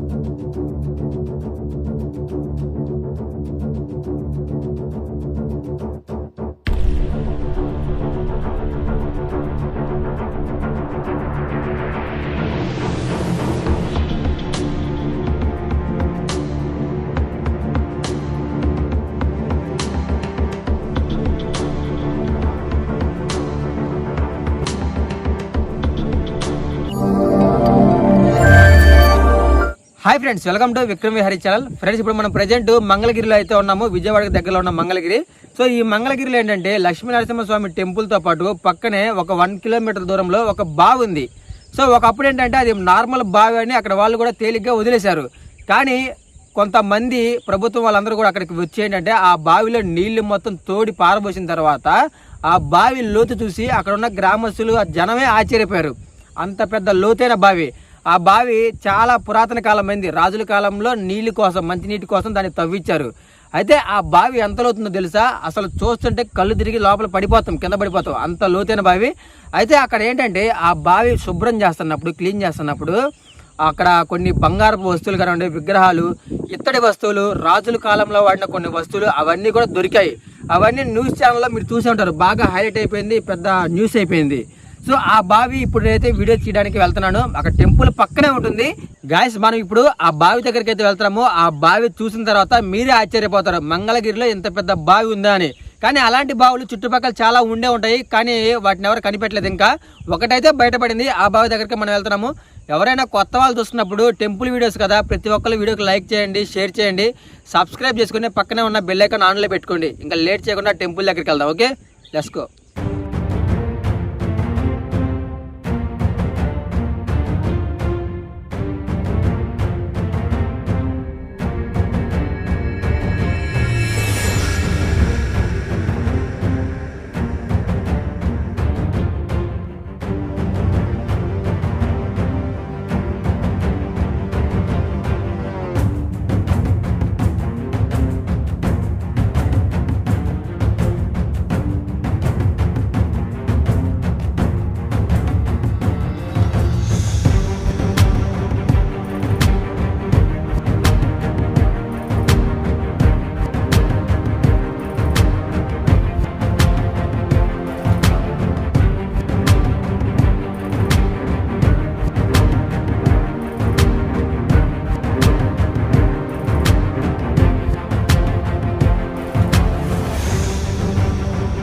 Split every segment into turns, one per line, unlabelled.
Thank you. Hi friends welcome to Vikram Vihari channel friends ఇప్పుడు మనం present మంగళగిరిలో అయితే ఉన్నాము విజయవాడకి దగ్గరలో ఉన్న మంగళగిరి. సో ఈ మంగళగిరిలో ఏంటంటే లక్ష్మీ నరసింహస్వామి టెంపుల్తో పాటు పక్కనే ఒక వన్ కిలోమీటర్ దూరంలో ఒక బావి ఉంది. సో ఒకప్పుడు ఏంటంటే అది నార్మల్ బావి అని అక్కడ వాళ్ళు కూడా తేలిగ్గా వదిలేశారు. కానీ కొంతమంది ప్రభుత్వం వాళ్ళందరూ కూడా అక్కడికి వచ్చి ఏంటంటే ఆ బావిలో నీళ్ళు మొత్తం తోడి పారబోసిన తర్వాత ఆ బావి లోతు చూసి అక్కడ ఉన్న గ్రామస్తులు జనమే ఆశ్చర్యపోయారు. అంత పెద్ద లోతైన బావి. ఆ బావి చాలా పురాతన కాలమైంది. రాజుల కాలంలో నీళ్ళు కోసం మంచినీటి కోసం దాన్ని తవ్వించారు. అయితే ఆ బావి ఎంత లోతుందో తెలుసా? అసలు చూస్తుంటే కళ్ళు తిరిగి లోపల పడిపోతాం కింద పడిపోతాం. అంత లోతైన బావి. అయితే అక్కడ ఏంటంటే ఆ బావి శుభ్రం చేస్తున్నప్పుడు క్లీన్ చేస్తున్నప్పుడు అక్కడ కొన్ని బంగారపు వస్తువులు కానివ్వండి విగ్రహాలు ఇత్తడి వస్తువులు రాజుల కాలంలో వాడిన కొన్ని వస్తువులు అవన్నీ కూడా దొరికాయి. అవన్నీ న్యూస్ ఛానల్లో మీరు చూసే ఉంటారు. బాగా హైలైట్ అయిపోయింది పెద్ద న్యూస్ అయిపోయింది. సో ఆ బావి ఇప్పుడు నేనైతే వీడియో తీయడానికి వెళ్తున్నాను. అక్కడ టెంపుల్ పక్కనే ఉంటుంది. గాయస్ మనం ఇప్పుడు ఆ బావి దగ్గరికి అయితే వెళ్తున్నాము. ఆ బావి చూసిన తర్వాత మీరే ఆశ్చర్యపోతారు. మంగళగిరిలో ఇంత పెద్ద బావి ఉందా అని. కానీ అలాంటి బావులు చుట్టుపక్కల చాలా ఉండే ఉంటాయి. కానీ వాటిని ఎవరు కనిపెట్టలేదు ఇంకా. ఒకటైతే బయటపడింది. ఆ బావి దగ్గరికి మనం వెళ్తున్నాము. ఎవరైనా కొత్త వాళ్ళు చూస్తున్నప్పుడు టెంపుల్ వీడియోస్ కదా ప్రతి ఒక్కరు వీడియోకి లైక్ చేయండి షేర్ చేయండి. సబ్స్క్రైబ్ చేసుకుని పక్కనే ఉన్న బెల్ ఐకాన్ ఆన్లో పెట్టుకోండి. ఇంకా లేట్ చేయకుండా టెంపుల్ దగ్గరికి వెళ్దాం. ఓకే లెస్కో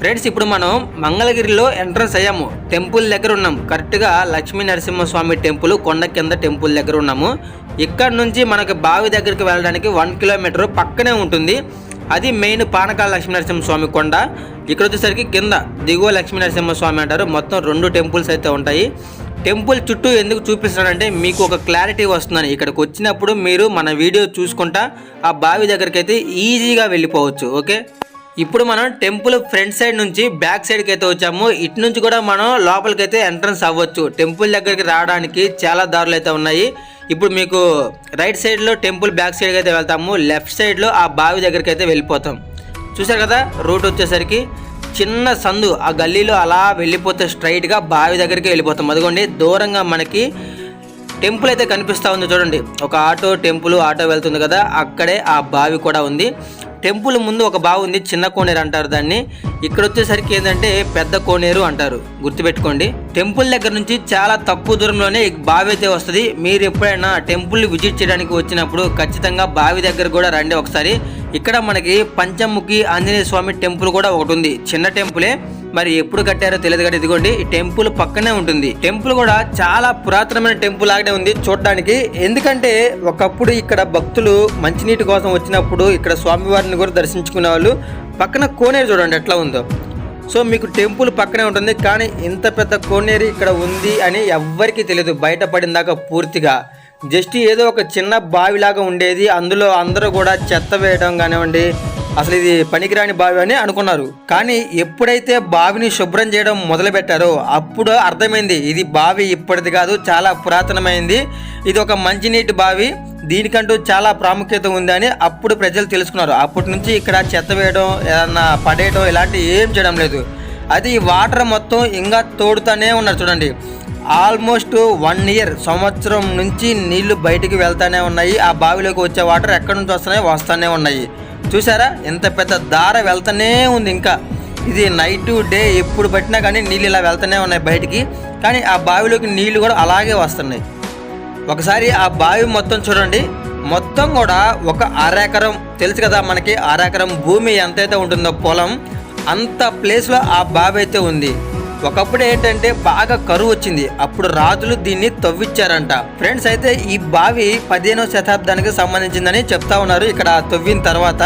ఫ్రెండ్స్ ఇప్పుడు మనం మంగళగిరిలో ఎంట్రన్స్ అయ్యాము. టెంపుల్ దగ్గర ఉన్నాం. కరెక్ట్గా లక్ష్మీ నరసింహస్వామి టెంపుల్ కొండ కింద టెంపుల్ దగ్గర ఉన్నాము. ఇక్కడ నుంచి మనకి బావి దగ్గరికి వెళ్ళడానికి వన్ కిలోమీటర్ పక్కనే ఉంటుంది. అది మెయిన్ పానకాల లక్ష్మీ నరసింహస్వామి కొండ. ఇక్కడ వచ్చేసరికి కింద దిగువ లక్ష్మీ నరసింహస్వామి అంటారు. మొత్తం రెండు టెంపుల్స్ అయితే ఉంటాయి. టెంపుల్ చుట్టూ ఎందుకు చూపిస్తున్నానంటే మీకు ఒక క్లారిటీ వస్తుందని. ఇక్కడికి వచ్చినప్పుడు మీరు మన వీడియో చూసుకుంటా ఆ బావి దగ్గరికి అయితే ఈజీగా వెళ్ళిపోవచ్చు. ఓకే? ఇప్పుడు మనం టెంపుల్ ఫ్రంట్ సైడ్ నుంచి బ్యాక్ సైడ్కి అయితే వచ్చాము. ఇటు నుంచి కూడా మనం లోపలికి అయితే ఎంట్రన్స్ అవ్వచ్చు. టెంపుల్ దగ్గరికి రావడానికి చాలా దారులు అయితే ఉన్నాయి. ఇప్పుడు మీకు రైట్ సైడ్లో టెంపుల్ బ్యాక్ సైడ్కి అయితే వెళ్తాము. లెఫ్ట్ సైడ్లో ఆ బావి దగ్గరికి అయితే వెళ్ళిపోతాం. చూసారు కదా? రూట్ వచ్చేసరికి చిన్న సందు ఆ గల్లీలో అలా వెళ్ళిపోతే స్ట్రైట్గా బావి దగ్గరికి వెళ్ళిపోతాం. అదిగోండి దూరంగా మనకి టెంపుల్ అయితే కనిపిస్తూ ఉంది చూడండి. ఒక ఆటో టెంపుల్ ఆటో వెళ్తుంది కదా? అక్కడే ఆ బావి కూడా ఉంది. టెంపుల్ ముందు ఒక బావి ఉంది చిన్న కోనేరు అంటారు దాన్ని. ఇక్కడ వచ్చేసరికి ఏంటంటే పెద్ద కోనేరు అంటారు గుర్తుపెట్టుకోండి. టెంపుల్ దగ్గర నుంచి చాలా తక్కువ దూరంలోనే బావి అయితే వస్తుంది. మీరు ఎప్పుడైనా టెంపుల్ విజిట్ చేయడానికి వచ్చినప్పుడు ఖచ్చితంగా బావి దగ్గర కూడా రండి ఒకసారి. ఇక్కడ మనకి పంచముఖి ఆంజనేయ స్వామి టెంపుల్ కూడా ఒకటి ఉంది చిన్న టెంపులే. మరి ఎప్పుడు కట్టారో తెలియదు కానీ ఇదిగోండి ఈ టెంపుల్ పక్కనే ఉంటుంది. టెంపుల్ కూడా చాలా పురాతనమైన టెంపుల్ లాగానే ఉంది చూడడానికి. ఎందుకంటే ఒకప్పుడు ఇక్కడ భక్తులు మంచినీటి కోసం వచ్చినప్పుడు ఇక్కడ స్వామివారిని కూడా దర్శించుకునే వాళ్ళు పక్కన కోనేరు చూడండి ఎట్లా ఉందో. సో మీకు టెంపుల్ పక్కనే ఉంటుంది కానీ ఇంత పెద్ద కోనేరు ఇక్కడ ఉంది అని ఎవ్వరికీ తెలియదు బయటపడిన దాకా పూర్తిగా. జస్ట్ ఏదో ఒక చిన్న బావిలాగా ఉండేది. అందులో అందరూ కూడా చెత్త వేయడం కానివ్వండి అసలు ఇది పనికిరాని బావి అని అనుకున్నారు. కానీ ఎప్పుడైతే బావిని శుభ్రం చేయడం మొదలు పెట్టారో అప్పుడు అర్థమైంది ఇది బావి ఇప్పటిది కాదు చాలా పురాతనమైంది. ఇది ఒక మంచినీటి బావి దీనికంటూ చాలా ప్రాముఖ్యత ఉందని అప్పుడు ప్రజలు తెలుసుకున్నారు. అప్పటి నుంచి ఇక్కడ చెత్త వేయడం ఏదన్నా పడేయడం ఇలాంటివి ఏం చేయడం లేదు. అది వాటర్ మొత్తం ఇంకా తోడుతూనే ఉన్నారు చూడండి. ఆల్మోస్ట్ వన్ ఇయర్ సంవత్సరం నుంచి నీళ్ళు బయటికి వెళ్తానే ఉన్నాయి. ఆ బావిలోకి వచ్చే వాటర్ ఎక్కడి నుంచి వస్తున్నాయి వస్తూనే ఉన్నాయి. చూసారా ఎంత పెద్ద దార వెళ్తూనే ఉంది ఇంకా. ఇది నైట్ డే ఎప్పుడు పట్టినా కానీ నీళ్ళు ఇలా వెళ్తూనే ఉన్నాయి బయటికి. కానీ ఆ బావిలోకి నీళ్ళు కూడా అలాగే వస్తున్నాయి. ఒకసారి ఆ బావి మొత్తం చూడండి. మొత్తం కూడా ఒక అరెకరం తెలుసు కదా మనకి అరెకరం భూమి ఎంతైతే ఉంటుందో పొలం అంత ప్లేస్లో ఆ బావి అయితే ఉంది. ఒకప్పుడు ఏంటంటే బాగా కరువు వచ్చింది. అప్పుడు రాజులు దీన్ని తవ్విచ్చారంట. ఫ్రెండ్స్ అయితే ఈ బావి పదిహేనవ శతాబ్దానికి సంబంధించిందని చెప్తా ఉన్నారు. ఇక్కడ తవ్విన తర్వాత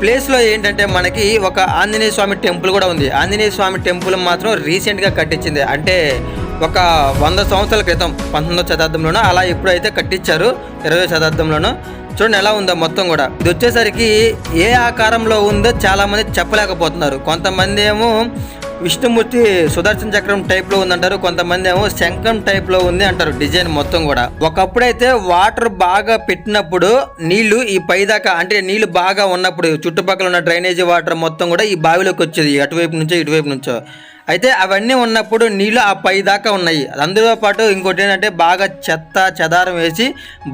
ప్లేస్లో ఏంటంటే మనకి ఒక ఆంజనేయ స్వామి టెంపుల్ కూడా ఉంది. ఆంజనేయ స్వామి టెంపుల్ మాత్రం రీసెంట్గా కట్టించింది. అంటే ఒక వంద సంవత్సరాల క్రితం పంతొమ్మిదవ శతాబ్దంలోనో అలా ఎప్పుడైతే కట్టించారు. ఇరవై శతాబ్దంలోనో. చూడండి ఎలా ఉందో మొత్తం కూడా. ఇది వచ్చేసరికి ఏ ఆకారంలో ఉందో చాలామంది చెప్పలేకపోతున్నారు. కొంతమంది ఏమో విష్ణుమూర్తి సుదర్శన చక్రం టైప్లో ఉందంటారు కొంతమంది ఏమో శంఖం టైప్లో ఉంది అంటారు డిజైన్ మొత్తం కూడా. ఒకప్పుడైతే వాటర్ బాగా పెట్టినప్పుడు నీళ్ళు ఈ పైదాకా అంటే నీళ్ళు బాగా ఉన్నప్పుడు చుట్టుపక్కల ఉన్న డ్రైనేజీ వాటర్ మొత్తం కూడా ఈ బావిలోకి వచ్చేది అటువైపు నుంచో ఇటువైపు నుంచో. అయితే అవన్నీ ఉన్నప్పుడు నీళ్ళు ఆ పై దాకా ఉన్నాయి. అందులో పాటు ఇంకోటి ఏంటంటే బాగా చెత్త చెదారం వేసి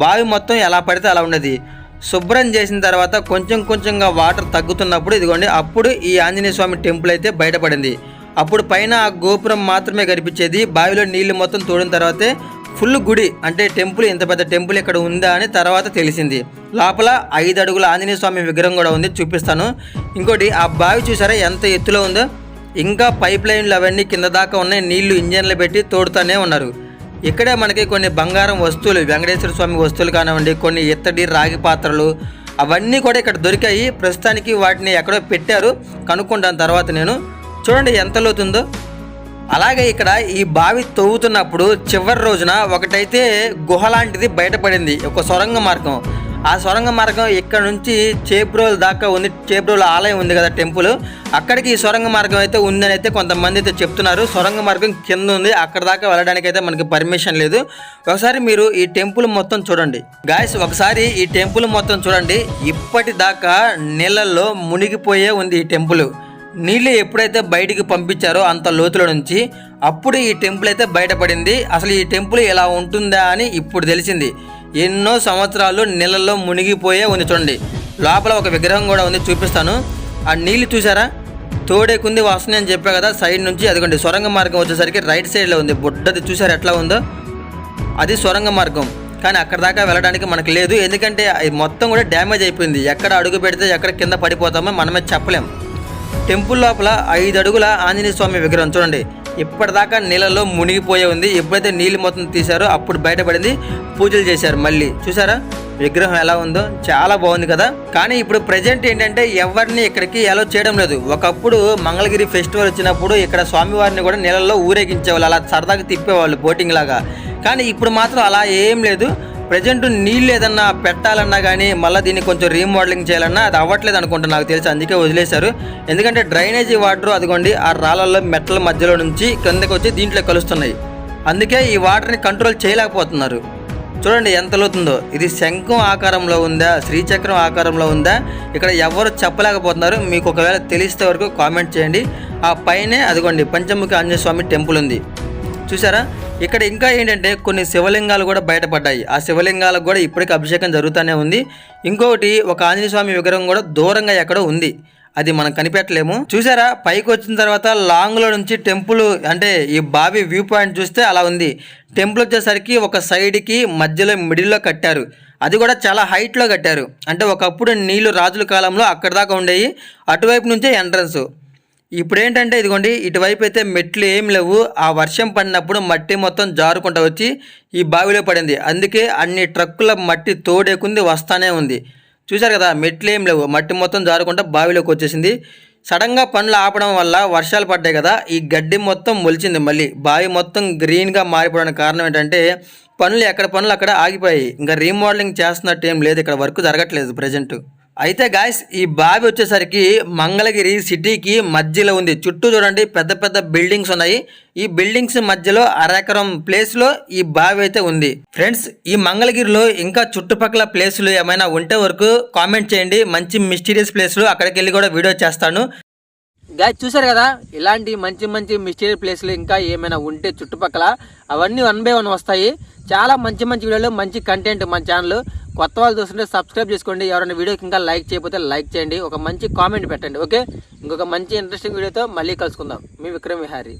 బావి మొత్తం ఎలా పడితే అలా ఉండేది. శుభ్రం చేసిన తర్వాత కొంచెం కొంచెంగా వాటర్ తగ్గుతున్నప్పుడు ఇదిగోండి అప్పుడు ఈ ఆంజనేయ స్వామి టెంపుల్ అయితే బయటపడింది. అప్పుడు పైన ఆ గోపురం మాత్రమే కనిపించేది. బావిలో నీళ్ళు మొత్తం తోడిన తర్వాతే ఫుల్ గుడి అంటే టెంపుల్ ఇంత పెద్ద టెంపుల్ ఇక్కడ ఉందా అని తర్వాత తెలిసింది. లోపల ఐదు అడుగుల ఆంజనేయ స్వామి విగ్రహం కూడా ఉంది చూపిస్తాను. ఇంకోటి ఆ బావి చూసారా ఎంత ఎత్తులో ఉందో? ఇంకా పైప్ లైన్లు అవన్నీ కింద దాకా ఉన్నాయి నీళ్ళు ఇంజన్లు పెట్టి తోడుతూనే ఉన్నారు. ఇక్కడే మనకి కొన్ని బంగారం వస్తువులు వెంకటేశ్వర స్వామి వస్తువులు కానివ్వండి కొన్ని ఇత్తడి రాగి పాత్రలు అవన్నీ కూడా ఇక్కడ దొరికాయి. ప్రస్తుతానికి వాటిని ఎక్కడో పెట్టారు కనుక్కుంటాను తర్వాత నేను. చూడండి ఎంత లోతుందో. అలాగే ఇక్కడ ఈ బావి తవ్వుతున్నప్పుడు చివరి రోజున ఒకటైతే గుహ లాంటిది బయటపడింది ఒక సొరంగ మార్గం. ఆ సొరంగ మార్గం ఇక్కడ నుంచి చేబ్రోల్ దాకా ఉంది చేబ్రోల్ ఆలయం ఉంది కదా టెంపుల్. అక్కడికి ఈ సొరంగ మార్గం అయితే ఉందని అయితే కొంతమంది అయితే చెప్తున్నారు. సొరంగ మార్గం కింద ఉంది అక్కడ దాకా వెళ్ళడానికి అయితే మనకి పర్మిషన్ లేదు. ఒకసారి మీరు ఈ టెంపుల్ మొత్తం చూడండి. గాయస్ ఒకసారి ఈ టెంపుల్ మొత్తం చూడండి. ఇప్పటిదాకా నీళ్ళల్లో మునిగిపోయే ఉంది ఈ టెంపుల్. నీళ్ళు ఎప్పుడైతే బయటికి పంపించారో అంత లోతుల నుంచి అప్పుడు ఈ టెంపుల్ అయితే బయటపడింది. అసలు ఈ టెంపుల్ ఎలా ఉంటుందా అని ఇప్పుడు తెలిసింది. ఎన్నో సంవత్సరాలు నీళ్ళల్లో మునిగిపోయే ఉంది చూడండి. లోపల ఒక విగ్రహం కూడా ఉంది చూపిస్తాను. ఆ నీళ్ళు చూసారా తోడేకుంది వస్తున్నాయి అని చెప్పా కదా సైడ్ నుంచి అదిగోండి సొరంగ మార్గం వచ్చేసరికి రైట్ సైడ్లో ఉంది. బుడ్డది చూసారా ఎట్లా ఉందో? అది సొరంగ మార్గం. కానీ అక్కడ దాకా వెళ్ళడానికి మనకు లేదు. ఎందుకంటే అది మొత్తం కూడా డ్యామేజ్ అయిపోయింది. ఎక్కడ అడుగు పెడితే ఎక్కడ కింద పడిపోతామో మనమే చెప్పలేం. టెంపుల్ లోపల ఐదు అడుగుల ఆంజనేయ స్వామి విగ్రహం. చూడండి ఇప్పటిదాకా నీళ్ళలో మునిగిపోయే ఉంది. ఎప్పుడైతే నీళ్ళు మొత్తం తీశారో అప్పుడు బయటపడింది పూజలు చేశారు మళ్ళీ. చూసారా విగ్రహం ఎలా ఉందో? చాలా బాగుంది కదా? కానీ ఇప్పుడు ప్రజెంట్ ఏంటంటే ఎవరిని ఇక్కడికి అలో చేయడం లేదు. ఒకప్పుడు మంగళగిరి ఫెస్టివల్ వచ్చినప్పుడు ఇక్కడ స్వామివారిని కూడా నీళ్ళల్లో ఊరేగించేవాళ్ళు అలా సరదాగా తిప్పేవాళ్ళు బోటింగ్ లాగా. కానీ ఇప్పుడు మాత్రం అలా ఏం లేదు. ప్రజెంట్ నీళ్ళు ఏదన్నా పెట్టాలన్నా కానీ మళ్ళీ దీన్ని కొంచెం రీమోడలింగ్ చేయాలన్నా అది అవ్వట్లేదు అనుకుంటా నాకు తెలిసి అందుకే వదిలేశారు. ఎందుకంటే డ్రైనేజీ వాటర్ అదిగోండి ఆ రాళ్ళల్లో మెట్ల మధ్యలో నుంచి కిందకి వచ్చి దీంట్లో కలుస్తున్నాయి. అందుకే ఈ వాటర్ని కంట్రోల్ చేయలేకపోతున్నారు. చూడండి ఎంత లోతుందో. ఇది శంఖం ఆకారంలో ఉందా శ్రీచక్రం ఆకారంలో ఉందా ఇక్కడ ఎవరు చెప్పలేకపోతున్నారు. మీకు ఒకవేళ తెలిస్తే వరకు కామెంట్ చేయండి. ఆ పైనే అదిగోండి పంచముఖి ఆంజనేయ స్వామి టెంపుల్ ఉంది. చూసారా ఇక్కడ ఇంకా ఏంటంటే కొన్ని శివలింగాలు కూడా బయటపడ్డాయి. ఆ శివలింగాలకు కూడా ఇప్పటికీ అభిషేకం జరుగుతూనే ఉంది. ఇంకొకటి ఒక ఆంజనేయ స్వామి విగ్రహం కూడా దూరంగా ఎక్కడో ఉంది. అది మనం కనిపెట్టలేము. చూసారా? పైకి వచ్చిన తర్వాత లాంగ్లో నుంచి టెంపుల్ అంటే ఈ బావి వ్యూ పాయింట్ చూస్తే అలా ఉంది. టెంపుల్ వచ్చేసరికి ఒక సైడ్కి మధ్యలో మిడిల్లో కట్టారు. అది కూడా చాలా హైట్లో కట్టారు. అంటే ఒకప్పుడు నీళ్ళు రాజుల కాలంలో అక్కడ దాకా ఉండేవి. అటువైపు నుంచే ఎంట్రన్స్. ఇప్పుడు ఏంటంటే ఇదిగోండి ఇటువైపు అయితే మెట్లు ఏం లేవు. ఆ వర్షం పడినప్పుడు మట్టి మొత్తం జారుకుంటూ వచ్చి ఈ బావిలో పడింది. అందుకే అన్ని ట్రక్కుల మట్టి తోడేకుంది వస్తానే ఉంది. చూశారు కదా మెట్లు ఏం లేవు. మట్టి మొత్తం జారుకుంటా బావిలోకి వచ్చేసింది. సడన్గా పనులు ఆపడం వల్ల వర్షాలు పడ్డాయి కదా ఈ గడ్డి మొత్తం మొలిచింది మళ్ళీ. బావి మొత్తం గ్రీన్గా మారిపోవడానికి కారణం ఏంటంటే పనులు ఎక్కడ పనులు అక్కడ ఆగిపోయాయి. ఇంకా రీమోడలింగ్ చేస్తున్నట్టు ఏం లేదు ఇక్కడ వర్క్ జరగట్లేదు ప్రజెంట్. అయితే గాయస్ ఈ బావి వచ్చేసరికి మంగళగిరి సిటీకి మధ్యలో ఉంది. చుట్టూ చూడండి పెద్ద పెద్ద బిల్డింగ్స్ ఉన్నాయి. ఈ బిల్డింగ్స్ మధ్యలో అరెకరం ప్లేస్లో ఈ బావి అయితే ఉంది. ఫ్రెండ్స్ ఈ మంగళగిరిలో ఇంకా చుట్టుపక్కల ప్లేసులు ఏమైనా ఉంటే వరకు కామెంట్ చేయండి. మంచి మిస్టీరియస్ ప్లేస్లు అక్కడికి వెళ్ళి కూడా వీడియో చేస్తాను. గాయస్ చూసారు కదా? ఇలాంటి మంచి మంచి మిస్టీరియల్ ప్లేస్లు ఇంకా ఏమైనా ఉంటే చుట్టుపక్కల అవన్నీ వన్ బై వన్ వస్తాయి. చాలా మంచి మంచి వీడియోలు మంచి కంటెంట్ మన ఛానల్ కొత్త వాళ్ళు చూస్తుంటే సబ్స్క్రైబ్ చేసుకోండి. ఎవరైనా వీడియోకి ఇంకా లైక్ చేయకపోతే లైక్ చేయండి. ఒక మంచి కామెంట్ పెట్టండి ఓకే ఇంకొక మంచి ఇంట్రెస్టింగ్ వీడియోతో మళ్ళీ కలుసుకుందాం. మీ విక్రమ్ విహారీ.